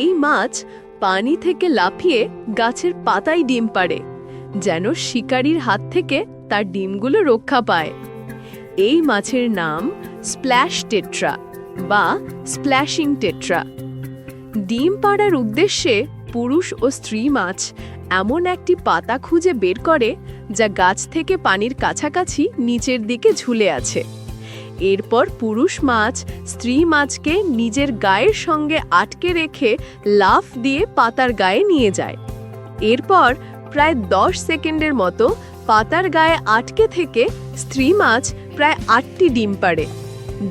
এই মাছ পানি থেকে লাফিয়ে গাছের পাতায় ডিম পাড়ে, যেন শিকারীর হাত থেকে তার ডিমগুলো রক্ষা পায়। এই মাছের নাম স্প্ল্যাশ টেট্রা বা স্প্ল্যাশিং টেট্রা। ডিম পাড়ার উদ্দেশ্যে পুরুষ ও স্ত্রী মাছ এমন একটি পাতা খুঁজে বের করে, যা গাছ থেকে পানির কাছাকাছি নিচের দিকে ঝুলে আছে। এরপর পুরুষ মাছ স্ত্রী মাছকে নিজের গায়ের সঙ্গে আটকে রেখে লাফ দিয়ে পাতার গায়ে নিয়ে যায়। এরপর প্রায় দশ সেকেন্ডের মতো পাতার গায়ে আটকে থেকে স্ত্রী মাছ প্রায় আটটি ডিম পাড়ে।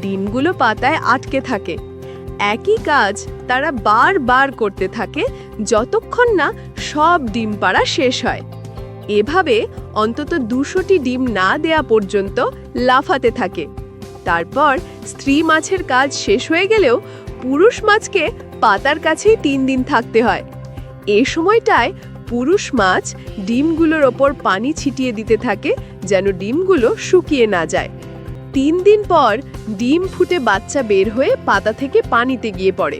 ডিমগুলো পাতায় আটকে থাকে। একই কাজ তারা বারবার করতে থাকে যতক্ষণ না সব ডিম পাড়া শেষ হয়। এভাবে অন্তত দুশোটি ডিম না দেয়া পর্যন্ত লাফাতে থাকে। তারপর স্ত্রী মাছের কাজ শেষ হয়ে গেলেও পুরুষ মাছকে পাতার কাছেই তিন দিন থাকতে হয়। এ সময়টায় পুরুষ মাছ ডিমগুলোর ওপর পানি ছিটিয়ে দিতে থাকে যেন ডিমগুলো শুকিয়ে না যায়। তিন দিন পর ডিম ফুটে বাচ্চা বের হয়ে পাতা থেকে পানিতে গিয়ে পড়ে।